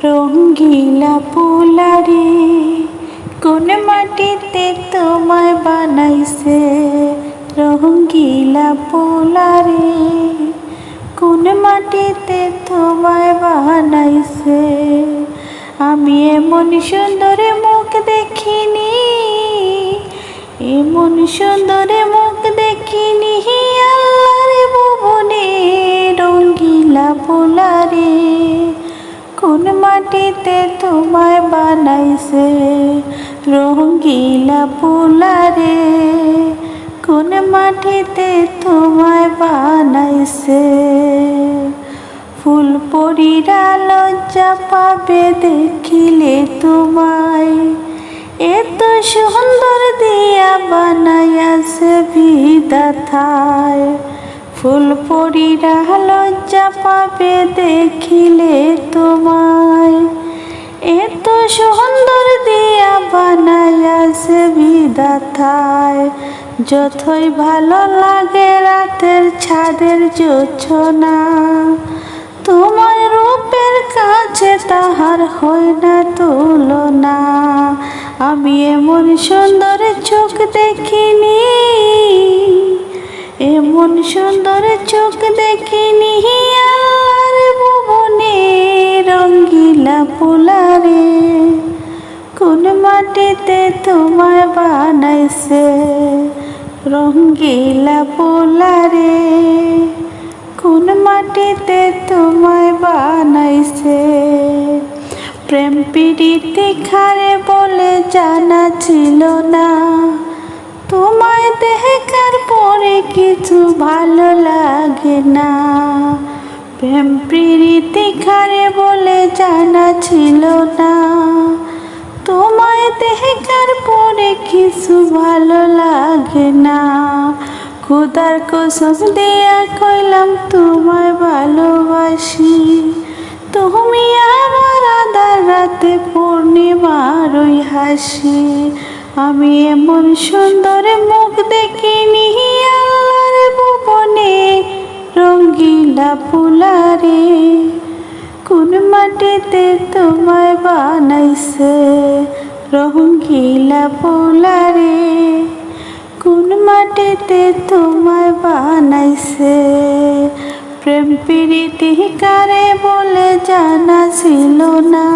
রঙ্গিলা পোলারে, কোন মাটিতে তোমায় বানাইছে? রঙ্গিলা পোলারে, কোন মাটিতে তোমায় বানাইছে? আমি এমন সুন্দর মুখ দেখিনি, এমন সুন্দর মুখ দেখিনি। তোমায় বানাইছে রঙ্গিলা পোলারে কোন মাটিতে তোমায় বানাইছে? ফুল পরিরা লজ্জা পাবে দেখিলে তোমায়। এত সুন্দর দিয়া বানাইয়াছে বিদাথায় ফুল পরিরা লজ্জা পাবে দেখিলে তোমায়। এত সুন্দর দিয়া বানাইয়াছে বিদাথায়। যথই ভালো লাগে রাতের ছাদের জোছনা তোমার রূপের কাছে তাহার হয় না তুলনা। আমি এমন সুন্দর চোখ দেখিনি, এমন সুন্দর চোখ দেখিনি মাটিতে তোমায় বানাইছে, রঙ্গিলা পোলারে কোন মাটিতে তোমায় বানাইছে? প্রেম প্রীতি খারে বলে জানা ছিল না। তোমায় দেখার পরে কিছু ভালো লাগে না। প্রেম প্রীতি খারে বলে জানা ছিল না। কিছু ভালো লাগে না। খুদার কসম দিয়া কইলাম, তোমায় ভালোবাসি। তুমি আমার আধার রাতে পূর্ণিমার ওই হাসি। আমি এমন সুন্দর মুখ দেখিনি, আল্লাহর ভুবনে রঙ্গিলা ফুলারে। কোন মাটিতে তোমায় বানাইছে রঙ্গিলা কোন মাটিতে তোমায় বানাইছে। প্রেম প্রীতি কারে বলে জানা ছিল না।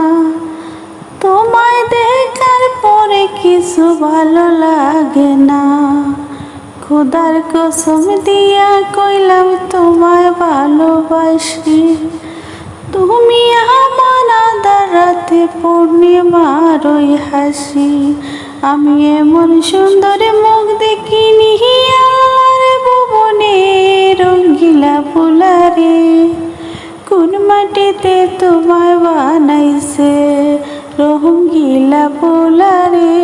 তোমায় দেখার পরে কিছু ভালো লাগে না। খুদার কসম দিয়া কইলাম, তোমায় ভালোবাসি। তুমি আমার আধার রাতে পূর্ণিমার ওই হাসি। আমি এমন সুন্দর মুখ দেখিনি মাটিতে তোমার বানাইছে রোহিলা পোলারে।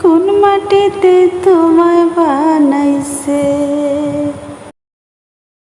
কোন মাটিতে তোমায় বানাইছে?